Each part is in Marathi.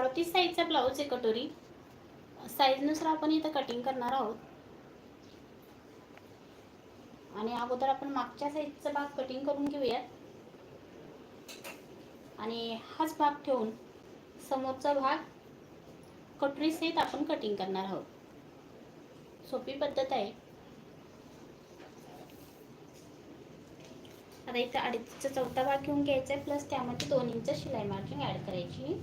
अडतीस साईजचा ब्लाऊज आहे कटोरी. साईजनुसार आपण इथं कटिंग करणार आहोत. आणि अगोदर आपण मागच्या साईजचा भाग कटिंग करून घेऊयात. आणि हाच भाग ठेवून समोरचा भाग कटोरी सहित आपण कटिंग करणार आहोत. सोपी पद्धत आहे. आता इथं अडीचचा चौथा भाग घेऊन घ्यायचा आहे प्लस त्यामध्ये दोन इंच शिलाई मार्जिंग ॲड करायची.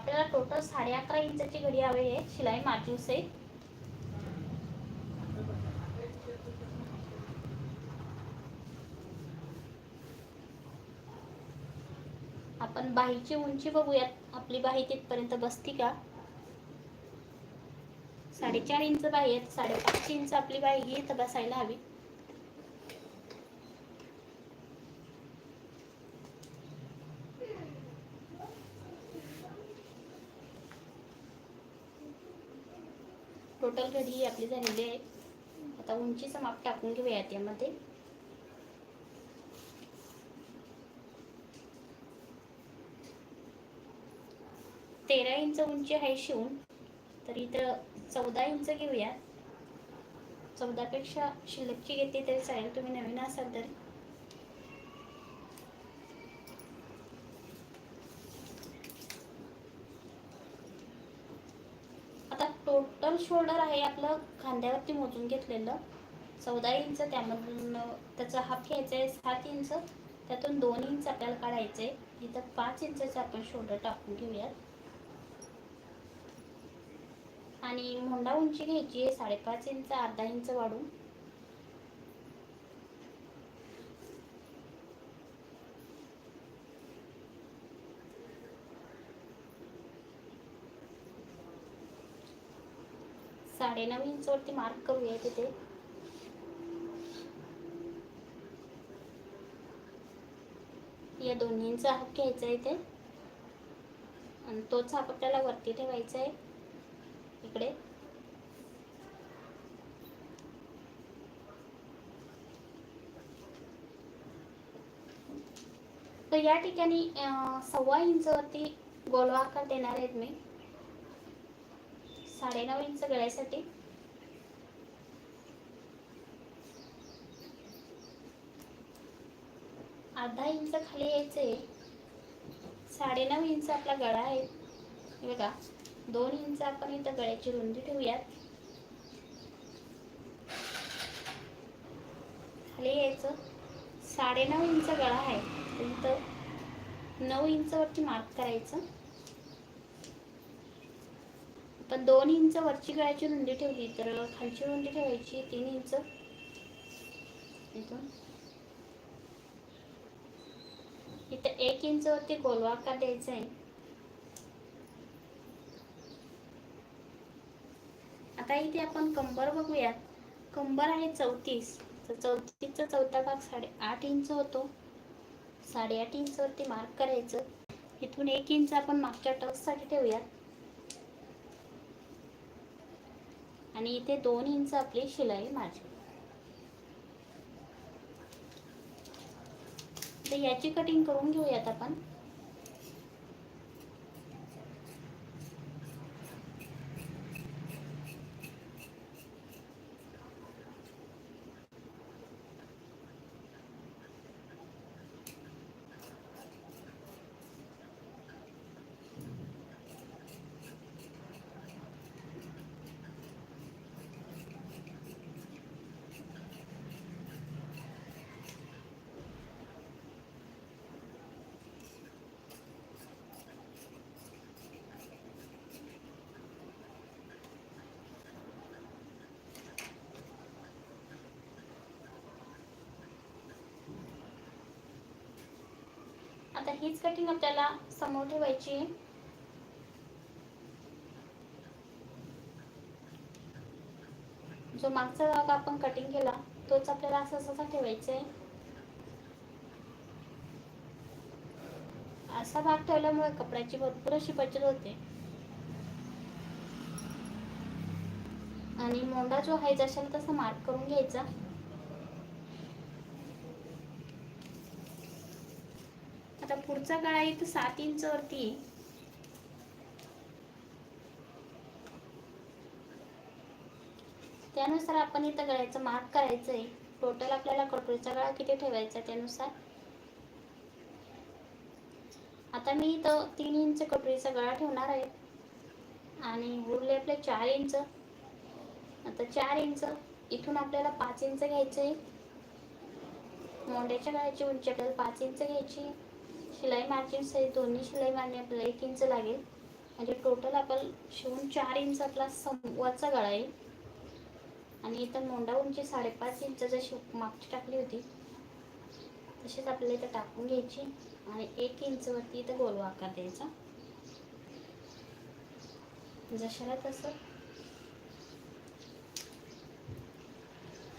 आपल्याला टोटल साडे अकरा इंचाची घडी हवी आहे शिलाई मार्जिन सहित. आपण बाहीची उंची बघूयात. आपली बाही तिथपर्यंत बसती का? साडेचार इंच बाही आहे साडेपाच इंच आपली बाही ही तपासायला बसायला हवी. टोटल घडी ही आपली झालेली आहे. आता उंचीचं माप टाकून घेऊयात यामध्ये तेरा इंच उंची आहे शिवून. तर इथं चौदा इंच घेऊया. चौदापेक्षा शिल्लकची घेते तरी चालेल. तुम्ही नवीन असाल तर आता टोटल शोल्डर आहे आपलं खांद्यावरती मोजून घेतलेलं. चौदा इंच त्यामधून त्याचा हाफ घ्यायचा आहे सात इंच. त्यातून दोन इंच आपल्याला काढायचे आहे. इथं पाच इंचाचं आपण शोल्डर टाकून घेऊयात. आणि मोंडा उंची घ्यायची आहे साडेपाच इंच अर्धा इंच वाढून. साडेनऊ इंच वरती मार्क करूया तिथे. या दोन्हींचा हाफ घ्यायचा आहे इथे. आणि तोच हाफ आपल्याला वरती ठेवायचा आहे. इकडे. तर या ठिकाणी सव्वा इंचवरती गोलवा आकार देणार आहेत मी. साडेनऊ इंच गळ्यासाठी. अर्धा इंच खाली यायचे साडेनऊ इंच आपला गळा आहे. बघा दोन इंच आपण इथं गळ्याची रुंदी ठेवूयात. खाली यायचं. साडेनऊ इंच गळा आहे. इथं नऊ इंचवरती मार्क करायचं. पण दोन इंच वरची गळ्याची रुंदी ठेवली तर खालची रुंदी ठेवायची तीन इंच. इथून. इथं एक इंच वरती गोलवा द्यायचा आहे. आता इथे आपण कंबर बघूयात. कंबर आहे चौतीस. तर चौतीसचा चौथा भाग साडे आठ इंच होतो. साडेआठ इंच वरती मार्क करायचं. इथून एक इंच आपण मागच्या टचसाठी ठेवूयात. आणि इथे दोन इंच आपली शिलाई माझी. तर याची कटिंग करून घेऊयात आपण. आता हीच कटिंग आपल्याला समोर ठेवायची. जो मागचा भाग आपण कटिंग केला तोच आपल्याला असं असा ठेवायचा आहे असा भाग ठेवल्यामुळे कपड्याची भरपूर अशी बचत होते. आणि मोंडा जो आहे जशाला तसा मार्क करून घ्यायचा आता पुढचा गळा इथं सात इंच वरती आहे. त्यानुसार आपण इथं गळ्याचं मार्क करायचं आहे टोटल आपल्याला कटोरीचा गळा किती ठेवायचा आहे त्यानुसार? आता मी इथं तीन इंच कटोरीचा गळा ठेवणार आहे. आणि उरले आपले चार इंच. आता चार इंच इथून आपल्याला पाच इंच घ्यायचं आहे मोंड्याच्या गळ्याची उंची आपल्याला पाच इंच घ्यायची शिलाई मार्जिन सहित दोन्ही शिलाई मारणे आपल्याला एक इंच लागेल. म्हणजे टोटल आपण शिवून चार इंच आपला समवाचा गळा येईल. आणि इथं मोंडा उंची साडेपाच इंच जशी मागची टाकली होती तशीच आपल्याला इथं टाकून घ्यायची. आणि एक इंचवरती इथं गोल आकार द्यायचा. जशाला तसं.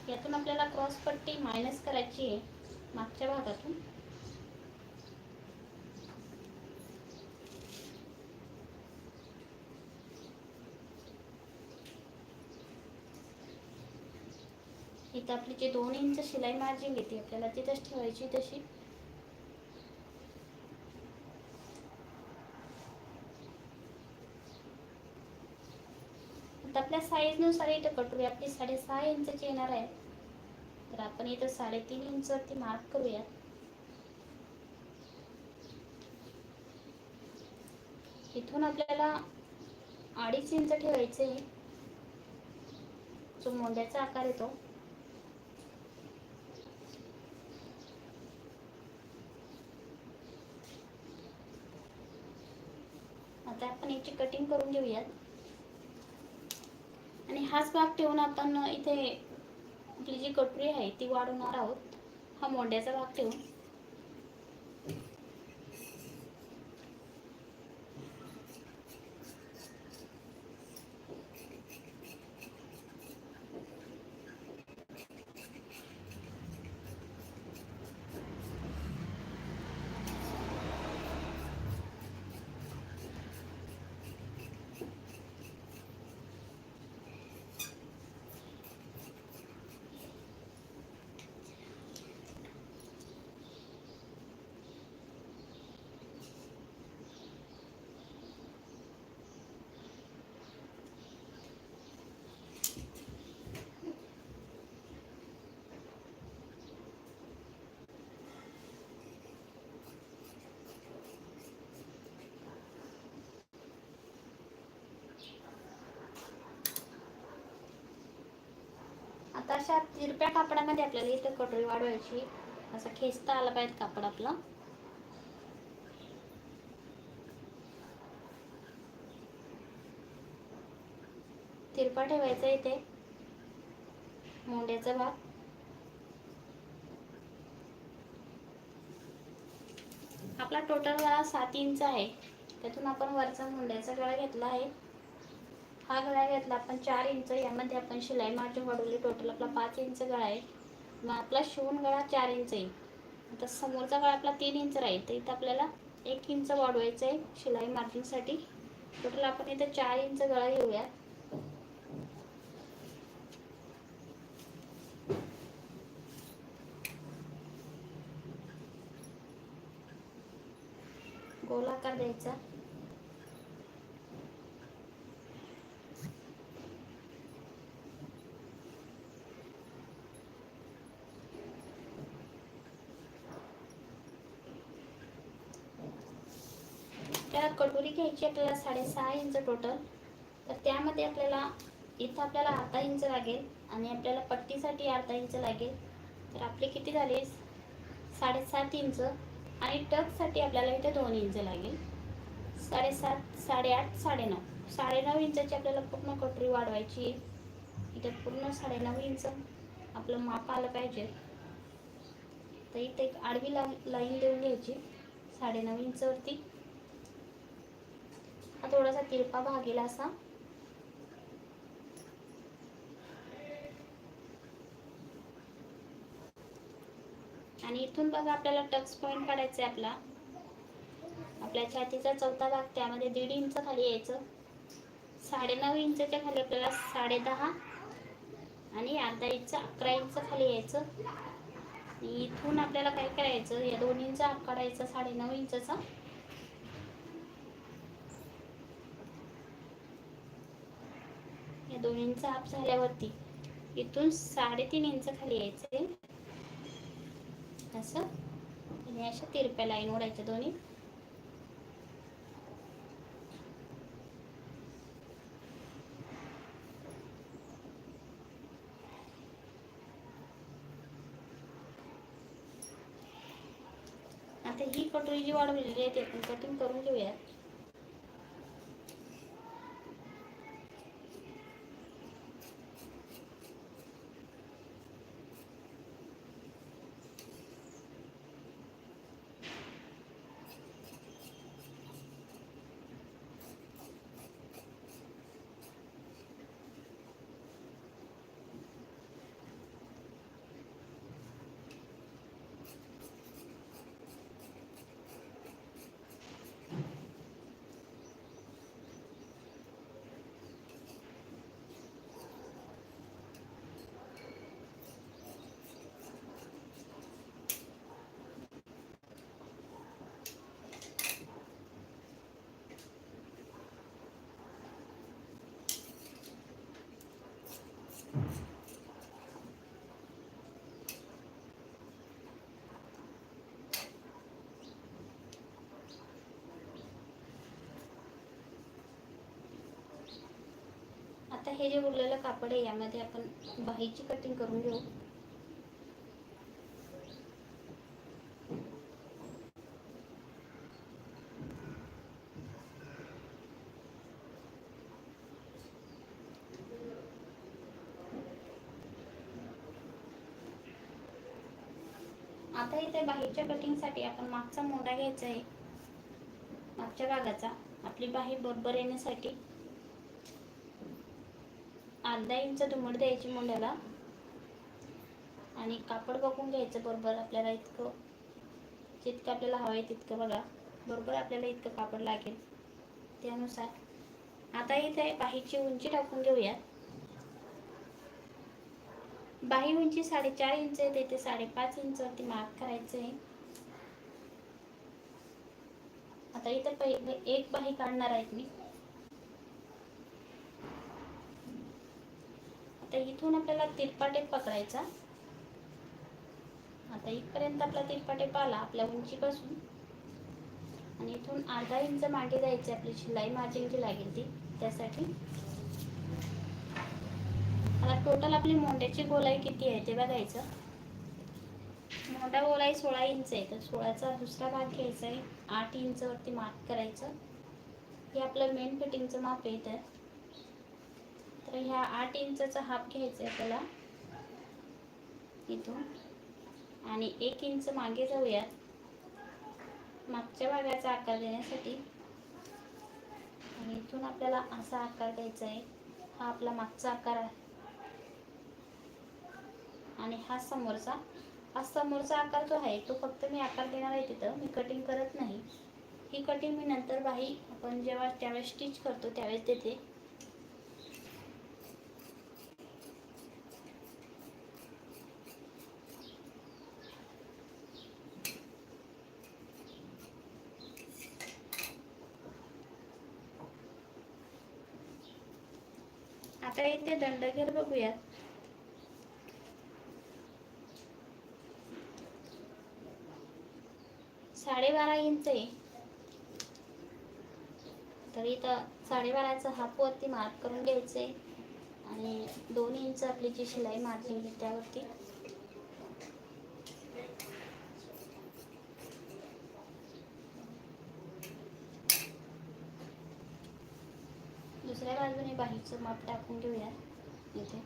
यातून आपल्याला क्रॉस पट्टी मायनस करायची आहे मागच्या भागातून. इथं आपली जी दोन इंच शिलाई मार्जिन घेते आपल्याला तिथंच ठेवायची तशी. आता आपल्या साईजनुसार इथं कटूया. आपली साडेसहा इंचची येणार आहे. तर आपण इथं साडेतीन इंचवरती मार्क करूया. इथून आपल्याला अडीच इंच ठेवायचे आहे. जो मोंड्याचा आकार येतो याची कटिंग करून घेऊयात. आणि हाच भाग ठेवून आपण इथे आपली जी कटोरी आहे ती वाढवणार आहोत. हा मोंड्याचा भाग ठेवून. अशा तिरप्या कापडामध्ये आपल्याला इथं कटोरी वाढवायची. असं खेचता आला पाहिजे कापड आपला. तिरपा ठेवायचा इथे. मोंड्याचा भाग. आपला टोटल गळा सात इंच आहे. त्यातून आपण वरचा मुंड्याचा गळा घेतला आहे. हा गळा घेतला. आपण चार इंच यामध्ये आपण शिलाई मार्जिन वाढवली. टोटल आपला पाच इंच गळा आहे. मग आपला शिवून गळा चार इंच आहे. आता समोरचा गळा आपला तीन इंच राहील. तर इथं आपल्याला एक इंच वाढवायचं आहे शिलाई मार्जिनसाठी टोटल आपण इथं चार इंच गळा घेऊया. गोलाकार द्यायचा. दोरी घ्यायची आपल्याला साडेसहा इंच टोटल तर त्यामध्ये आपल्याला इथं आपल्याला अर्धा इंच लागेल आणि आपल्याला पट्टीसाठी अर्धा इंच लागेल. तर आपले किती झाले? साडेसात इंच. आणि टकसाठी आपल्याला इथे दोन इंच लागेल. साडेसात साडेआठ साडेनऊ. साडेनऊ इंचाची आपल्याला पूर्ण कटोरी वाढवायची आहे. इथे पूर्ण साडेनऊ इंच आपलं माप आलं पाहिजे. तर इथे एक आडवी ला लाईन देऊन घ्यायची. साडेनऊ इंचवरती. हा थोडासा तिरपा भागेला असा. आणि इथून बघा आपल्याला टक्स पॉईंट काढायचा आहे आपला. आपल्या छातीचा चौथा भाग त्यामध्ये दीड इंच खाली यायचं. साडेनऊ इंचच्या खाली आपल्याला साडे दहा आणि अर्धा इंच अकरा इंच खाली यायचं. आणि इथून आपल्याला काय करायचं या दोन इंच हात काढायचा साडेनऊ इंचचा. दोन इंच हाफ झाल्यावरती. इथून साडेतीन इंच खाली यायचे. असं. आणि अशा तिरप्या लाईन ओढायच्या दोन्ही. आता ही कटोरी जी वाढवलेली आहे ती आपण कटिंग करून घेऊया आता हे जे उरलेलं कापड आहे यामध्ये आपण बाहीची कटिंग करून घेऊ. आता इथे बाहीच्या कटिंगसाठी आपण मागचा मोडा घ्यायचा आहे. मागच्या भागाचा. आपली बाही बरोबर येण्यासाठी. अर्धा इंच दुमड द्यायची मोंड्याला आणि कापड बघून घ्यायचं बरोबर आपल्याला इतकं. जितकं आपल्याला हवं आहे तितकं बघा. बरोबर आपल्याला इतकं कापड लागेल. त्यानुसार. आता इथे बाहीची उंची टाकून घेऊया. बाही उंची साडेचार इंच आहे तिथे साडेपाच इंचवरती मार्क करायचं आहे. आता इथं पहिले एक बाही काढणार आहेत मी. आता इथून आपल्याला तिरपाटेप पकडायचा. आता इथपर्यंत आपला तिरपाटेप आला आपल्या उंचीपासून. आणि इथून अर्धा इंच मागे जायचे आपली शिलाई मार्जिन जी लागेल ती त्यासाठी. आता टोटल आपली मोंड्याची गोलाई किती आहे ते बघायचं. मोठा गोलाई सोळा इंच आहे तर सोळाचा दुसरा भाग घ्यायचा आहे. आठ इंचवरती मार्क करायचं. हे आपलं मेन फिटिंगचं माप आहे तर ह्या आठ इंचचा हाफ घ्यायचा आहे आपल्याला. इथून. आणि एक इंच मागे जाऊया मागच्या भागाचा आकार देण्यासाठी. आणि इथून आपल्याला असा आकार द्यायचा आहे. हा आपला मागचा आकार आहे. आणि हा समोरचा. हा समोरचा आकार जो आहे तो फक्त मी आकार देणार आहे तिथं. मी कटिंग करत नाही. ही कटिंग मी नंतर बाही आपण जेव्हा त्यावेळेस स्टिच करतो त्यावेळेस देते. ते इथे दंडघेर बघूयात. साडेबारा इंच आहे. तर इथं साडेबाराचं हाफ वरती मार्क करून घ्यायचे. आणि दोन इंच आपली जी शिलाई मारलेली त्यावरती. बाहीचं माप टाकून घेऊया इथे.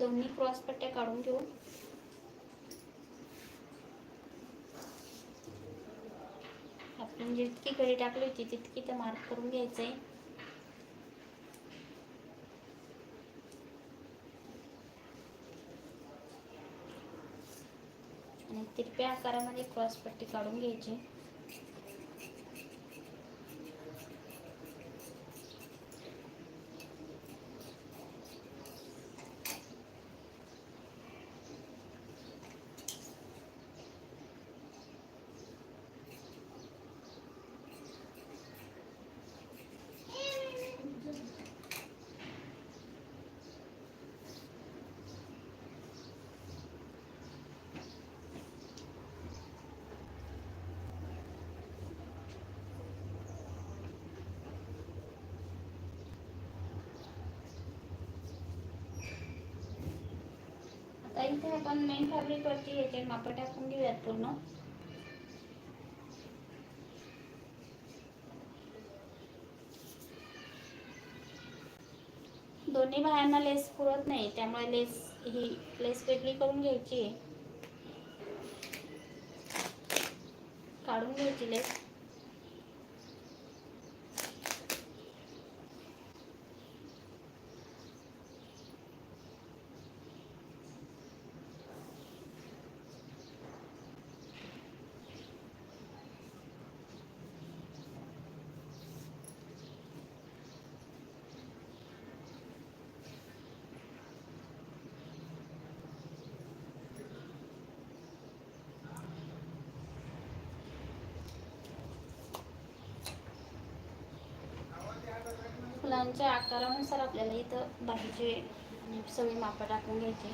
दोन्ही क्रॉस पट्ट्या काढून घेऊ. आपण जितकी घरी टाकली होती तितकी तर मार्क करून घ्यायचंय आणि तिरप्या आकारामध्ये क्रॉस पट्टी काढून घ्यायची आता इथे आपण मेन फॅब्रिक वरती याचे माप टाकून घेऊयात पूर्ण. दोन्ही बायांना लेस पुरत नाही त्यामुळे लेस ही लेस वेगळी करून घ्यायची आहे. काढून घ्यायची लेस फुलांच्या आकारानुसार आपल्याला इथं बाकीचे सगळी मापं टाकून घ्यायचे.